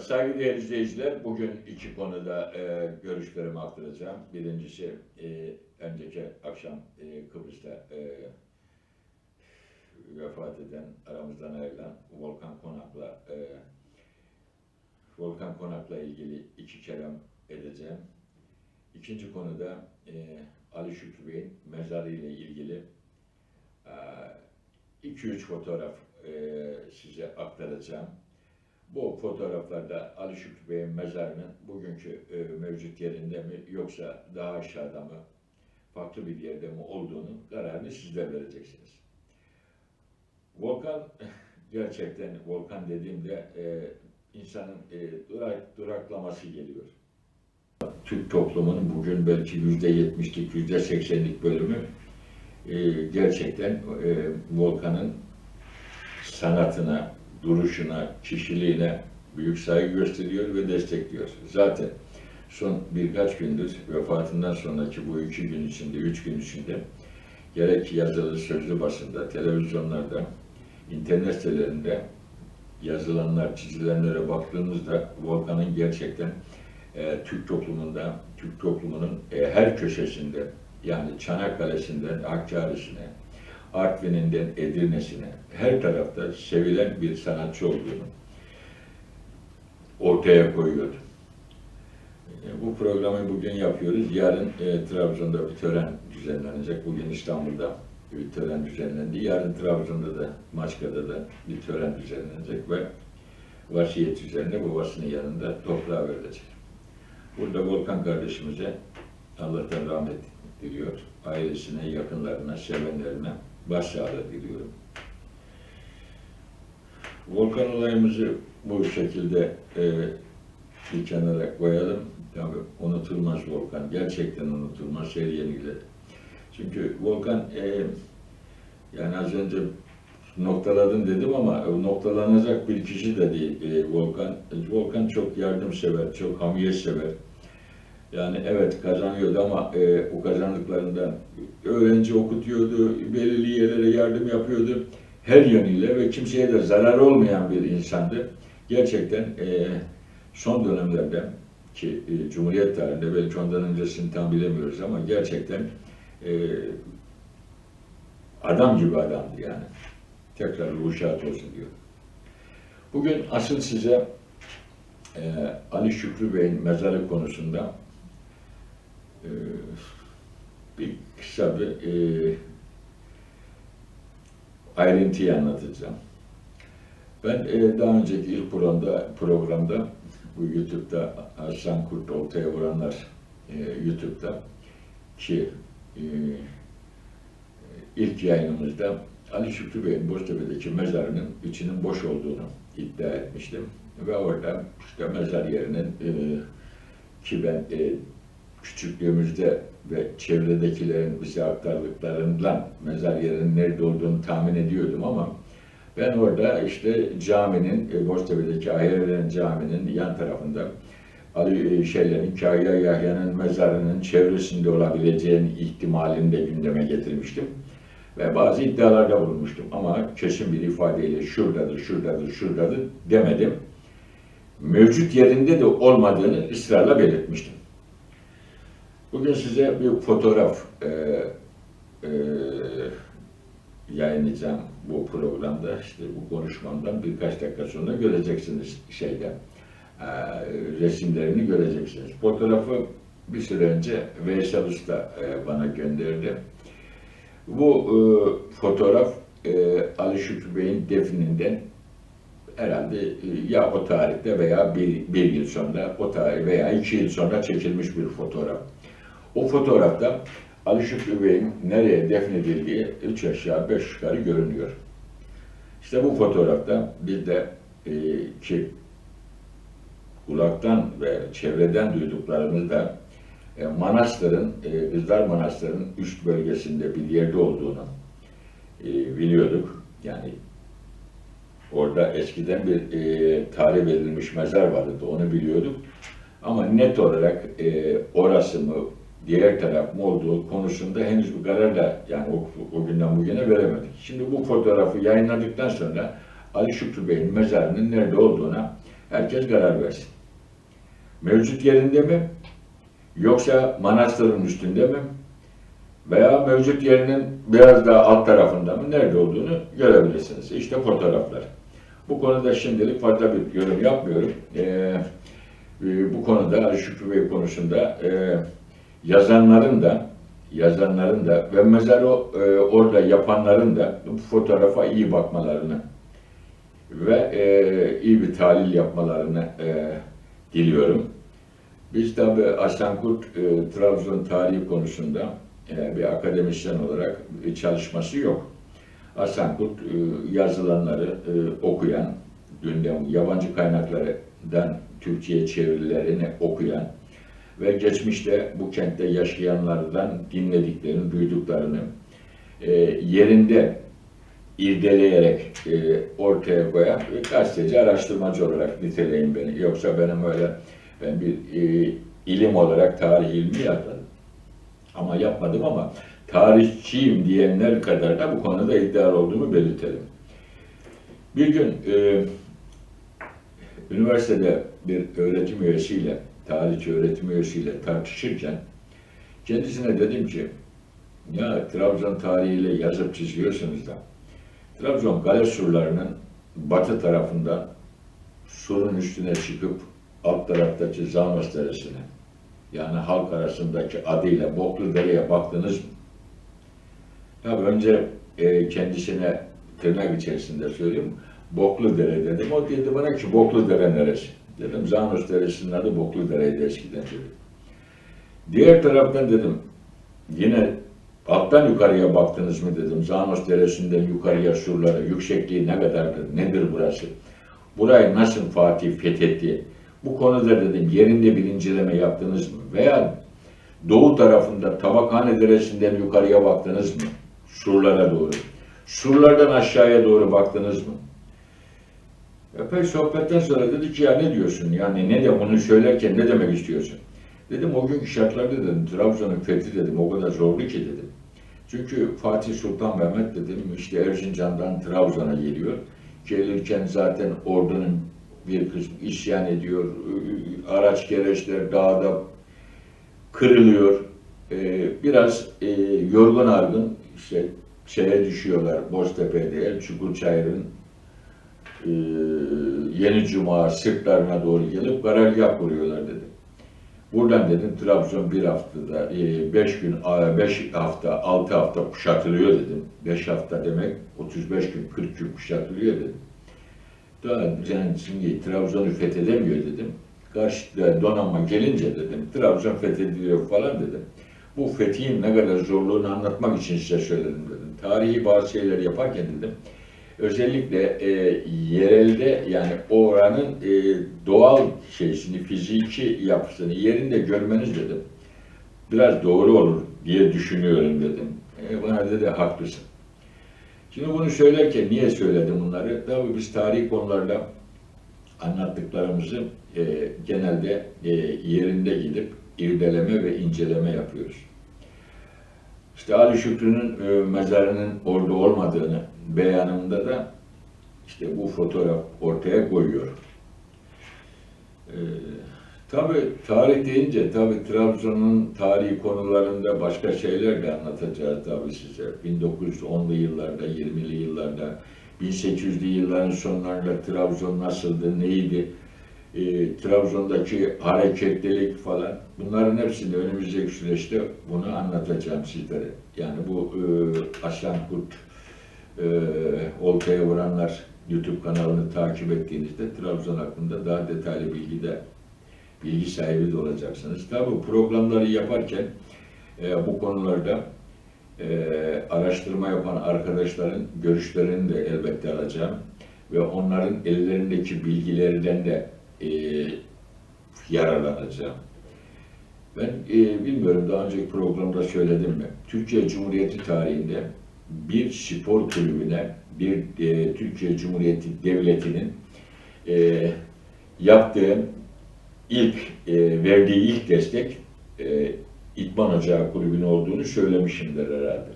Saygıdeğer izleyiciler, bugün iki konuda e, görüşlerimi aktaracağım. Birincisi, e, önceki akşam e, Kıbrıs'ta e, vefat eden, aramızdan ayrılan Volkan Konak'la e, Volkan Konak'la ilgili iki kelam edeceğim. İkinci konuda e, Ali Şükrü Bey'in mezarı ile ilgili e, iki üç fotoğraf e, size aktaracağım. Bu fotoğraflarda Ali Şükrü Bey'in mezarının bugünkü e, mevcut yerinde mi yoksa daha aşağıda mı, farklı bir yerde mi olduğunu kararını sizler vereceksiniz. Volkan gerçekten Volkan dediğimde e, insanın e, durak, duraklaması geliyor. Türk toplumunun bugün belki yüzde yetmişlik, yüzde seksenlik bölümü e, gerçekten e, Volkan'ın sanatına, duruşuna, kişiliğine büyük saygı gösteriyor ve destekliyor. Zaten son birkaç gündür vefatından sonraki bu iki gün içinde, üç gün içinde gerek yazılı sözlü basında, televizyonlarda, internet sitelerinde yazılanlar, çizilenlere baktığımızda Volkan'ın gerçekten e, Türk toplumunda, Türk toplumunun e, her köşesinde yani Çanakkale'sinden Hakkari'sine, Artvin'inden Edirne'sine her tarafta sevilen bir sanatçı olduğunu ortaya koyuyordu. E, Bu programı bugün yapıyoruz. Yarın e, Trabzon'da bir tören düzenlenecek. Bugün İstanbul'da bir tören düzenlendi. Yarın Trabzon'da da, Maçka'da da bir tören düzenlenecek ve vasiyet üzerine babasının yanında toprağa verilecek. Burada Volkan kardeşimize Allah'tan rahmet diliyor. Ailesine, yakınlarına, sevenlerine başsağlığı diliyorum. Volkan olayımızı bu şekilde e, bir kenara koyalım. Tabii unutulmaz Volkan. Gerçekten unutulmaz her yeniyle. Çünkü Volkan e, yani az önce noktaladım dedim ama noktalanacak bir kişi de değil e, Volkan. Volkan çok yardımsever, çok hamiyet sever. Yani evet kazanıyordu ama e, o kazandıklarından öğrenci okutuyordu, belirli yerlere yardım yapıyordu. Her yönüyle ve kimseye de zarar olmayan bir insandı. Gerçekten e, son dönemlerde ki e, Cumhuriyet tarihinde belki ondan öncesini tam bilemiyoruz ama gerçekten e, adam gibi adamdı yani. Tekrar ruhu şad olsun diyor. Bugün asıl size e, Ali Şükrü Bey'in mezarı konusunda e, bir kısa bir e, ayrıntıyı anlatacağım. Ben e, daha önceki ilk programda, programda bu YouTube'da Hasan Kurt ortaya vuranlar e, YouTube'da ki e, ilk yayınımızda Ali Şükrü Bey'in Boztepe'deki mezarının içinin boş olduğunu iddia etmiştim. Ve orada işte mezar yerinin e, ki ben e, küçüklüğümüzde ve çevredekilerin bize aktardıklarından mezar yerinin nerede olduğunu tahmin ediyordum ama ben orada işte caminin, e, Boztepe'deki Ahyevren Camii'nin yan tarafında Ali e, şeylerin, Kahya Yahya'nın mezarının çevresinde olabileceğini ihtimalini de gündeme getirmiştim. Ve bazı iddialarda bulunmuştum ama kesin bir ifadeyle şuradadır, şuradadır, şuradadır demedim. Mevcut yerinde de olmadığını ısrarla belirtmiştim. Bugün size bir fotoğraf e, e, yayınlayacağım bu programda. İşte bu konuşmamdan birkaç dakika sonra göreceksiniz şeyde. E, resimlerini göreceksiniz. Fotoğrafı bir süre önce Veysel Usta e, bana gönderdi. Bu e, fotoğraf e, Ali Şükrü Bey'in defininden herhalde e, ya o tarihte veya bir, bir yıl sonra, o tarih veya iki yıl sonra çekilmiş bir fotoğraf. O fotoğrafta Ali Şükrü Bey'in nereye defnedildiği üç aşağı beş yukarı görünüyor. İşte bu fotoğrafta biz de e, ki kulaktan ve çevreden duyduklarımızda e, Manastır'ın, e, Kızlar Manastır'ın üst bölgesinde bir yerde olduğunu e, biliyorduk. Yani orada eskiden bir e, tarih verilmiş mezar vardı, onu biliyorduk. Ama net olarak e, orası mı, diğer taraf mı olduğu konusunda henüz bir karar da yani o, o günden bugüne veremedik. Şimdi bu fotoğrafı yayınladıktan sonra Ali Şükrü Bey'in mezarının nerede olduğuna Herkes karar versin. Mevcut yerinde mi? Yoksa manastırın üstünde mi? Veya mevcut yerinin biraz daha alt tarafında mı? Nerede olduğunu görebilirsiniz. İşte fotoğraflar. Bu konuda şimdilik fazla bir yorum yapmıyorum. Ee, e, bu konuda Ali Şükrü Bey konusunda e, yazanların da yazanların da ve mezarı e, orada yapanların da bu fotoğrafa iyi bakmalarını ve e, iyi bir tahlil yapmalarını e, diliyorum. Biz tabi Aslankurt e, Trabzon tarihi konusunda e, bir akademisyen olarak bir çalışması yok. Aslankurt e, yazılanları e, okuyan, gündem, yabancı kaynaklardan Türkiye çevirilerini okuyan ve geçmişte bu kentte yaşayanlardan dinlediklerini, duyduklarını e, yerinde irdeleyerek e, ortaya koyan bir gazeteci, araştırmacı olarak niteleyin beni. Yoksa benim öyle ben bir e, ilim olarak tarih ilmi yapmadım. Ama yapmadım ama tarihçiyim diyenler kadar da bu konuda iddialı olduğumu belirtelim. Bir gün e, üniversitede bir öğretim üyesiyle, tarihçi öğretim üyesiyle tartışırken kendisine dedim ki ya Trabzon tarihiyle yazıp çiziyorsunuz da Trabzon kale surlarının batı tarafından surun üstüne çıkıp alt taraftaki Zanos Deresi'ne yani halk arasındaki adıyla Boklu Dere'ye baktınız mı? Tabii önce e, kendisine tırnak içerisinde söyleyeyim. Boklu Dere dedim. O dedi bana ki Boklu Dere neresi? Dedim Zanos Deresi'nin adı Boklu Dere'ydi eskiden dedi. Diğer taraftan dedim yine alttan yukarıya baktınız mı dedim. Zanos Deresi'nden yukarıya surlara yüksekliği ne kadardır? Nedir burası? Burayı nasıl Fatih fethetti? Bu konuda dedim yerinde bir inceleme yaptınız mı? Veya doğu tarafında Tabakhane Deresi'nden yukarıya baktınız mı? Surlara doğru. Surlardan aşağıya doğru baktınız mı? Epey sohbetten sonra dedi ki ya ne diyorsun? Yani ne de bunu söylerken ne demek istiyorsun? Dedim o günkü şartlarda dedim Trabzon'un fethi dedim o kadar zorlu ki dedim. Çünkü Fatih Sultan Mehmet dedim işte Erzincan'dan Trabzon'a geliyor. Gelirken zaten ordunun bir kısmı isyan ediyor. Araç gereçler dağda kırılıyor. Ee, biraz e, yorgun argın işte şeye düşüyorlar Boztepe'de, Çukurçayır'ın e, Yeni Cuma sırtlarına doğru gelip karargah kuruyorlar dedi. Buradan dedim Trabzon bir haftada, e, beş gün, beş hafta, altı hafta kuşatılıyor dedim. Beş hafta demek 35 gün, 40 gün kuşatılıyor dedim. Daha yani şimdi Trabzon'u fethedemiyor dedim. Karşıda donanma gelince dedim, Trabzon fethediliyor falan dedim. Bu fethin ne kadar zorluğunu anlatmak için size söyledim dedim. Tarihi bazı şeyler yaparken dedim, özellikle e, yerelde yani oranın e, doğal şeysini, fiziki yapısını yerinde görmeniz dedim. Biraz doğru olur diye düşünüyorum dedim. E, bana dedi haklısın. Şimdi bunu söylerken niye söyledim bunları? Tabii biz tarihi konularda anlattıklarımızı e, genelde e, yerinde gidip irdeleme ve inceleme yapıyoruz. İşte Ali Şükrü'nün e, mezarının orada olmadığını beyanında da işte bu fotoğraf ortaya koyuyor. E, tabii tarih deyince tabii Trabzon'un tarihi konularında başka şeyler de anlatacağız tabii size. 1910'lu yıllarda, 20'li yıllarda, 1800'lü yılların sonlarında Trabzon nasıldı, neydi? E, Trabzon'daki hareketlilik falan bunların hepsini önümüzdeki süreçte bunu anlatacağım sizlere. Yani bu e, Aslan Kurt e, Oltaya Vuranlar YouTube kanalını takip ettiğinizde Trabzon hakkında daha detaylı bilgi de bilgi sahibi de olacaksınız. Tabi programları yaparken e, bu konularda e, araştırma yapan arkadaşların görüşlerini de elbette alacağım ve onların ellerindeki bilgilerden de e, yararlanacağım. Ben e, bilmiyorum daha önceki programda söyledim mi? Türkiye Cumhuriyeti tarihinde bir spor kulübüne bir e, Türkiye Cumhuriyeti Devleti'nin e, yaptığı ilk e, verdiği ilk destek e, İtman Ocağı Kulübü'nün olduğunu söylemişimdir herhalde.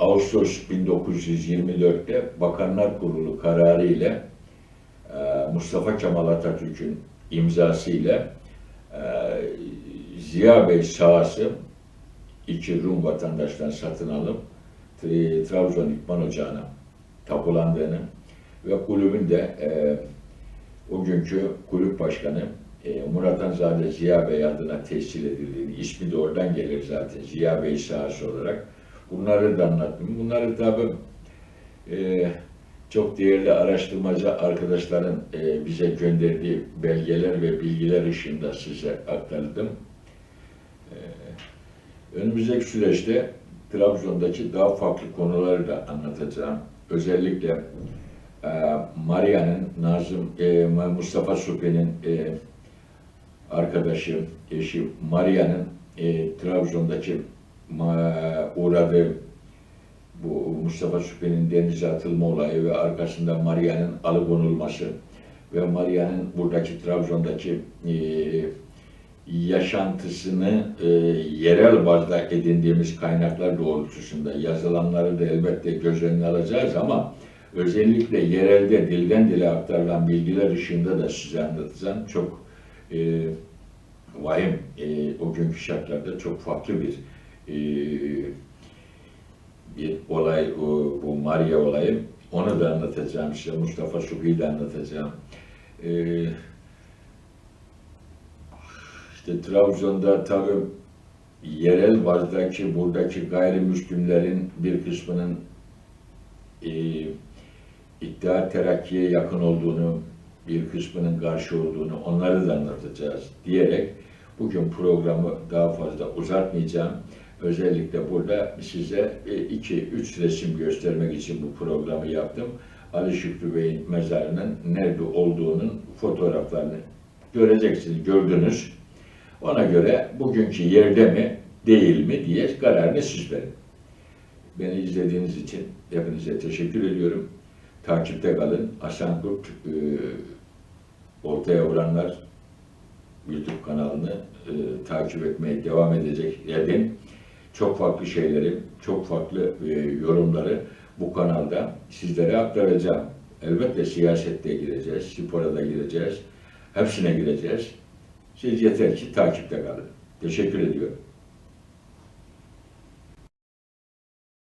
Ağustos 1924'te Bakanlar Kurulu kararı ile Mustafa Kemal Atatürk'ün imzasıyla e, Ziya Bey sahası iki Rum vatandaştan satın alıp Trabzon İkman Ocağı'na tapulandığını ve kulübün de e, o günkü kulüp başkanı e, Murat Anzade Ziya Bey adına tescil edildiğini, ismi de oradan gelir zaten Ziya Bey sahası olarak. Bunları da anlattım. Bunları tabii e, çok değerli araştırmacı arkadaşların e, bize gönderdiği belgeler ve bilgiler ışığında size aktardım. E, önümüzdeki süreçte Trabzon'daki daha farklı konuları da anlatacağım. Özellikle e, Maria'nın, Nazım, Mustafa Supi'nin arkadaşı, eşi Maria'nın Trabzon'daki ma- uğradığı bu Mustafa Süpe'nin denize atılma olayı ve arkasında Maria'nın alıkonulması ve Maria'nın buradaki Trabzon'daki e, yaşantısını e, yerel bazda edindiğimiz kaynaklar doğrultusunda yazılanları da elbette göz önüne alacağız ama özellikle yerelde dilden dile aktarılan bilgiler ışığında da size anlatacağım. Çok e, vahim e, o günkü şartlarda çok farklı bir e, bir olay, bu Maria olayı. Onu da anlatacağım size. Mustafa Subi'yi de anlatacağım. Ee, işte Trabzon'da tabii yerel bazdaki buradaki gayrimüslimlerin bir kısmının e, İttihat Terakki'ye yakın olduğunu, bir kısmının karşı olduğunu onları da anlatacağız diyerek bugün programı daha fazla uzatmayacağım. Özellikle burada size e, iki, üç resim göstermek için bu programı yaptım. Ali Şükrü Bey'in mezarının nerede olduğunun fotoğraflarını göreceksiniz, gördünüz. Ona göre bugünkü yerde mi, değil mi diye kararını siz verin. Beni izlediğiniz için hepinize teşekkür ediyorum. Takipte kalın. Hasan Kurt e, ortaya vuranlar YouTube kanalını e, takip etmeye devam edecek edin. Çok farklı şeyleri, çok farklı e, yorumları bu kanalda sizlere aktaracağım. Elbette siyasette gireceğiz, spora da gireceğiz. Hepsine gireceğiz. Siz yeter ki takipte kalın. Teşekkür ediyorum.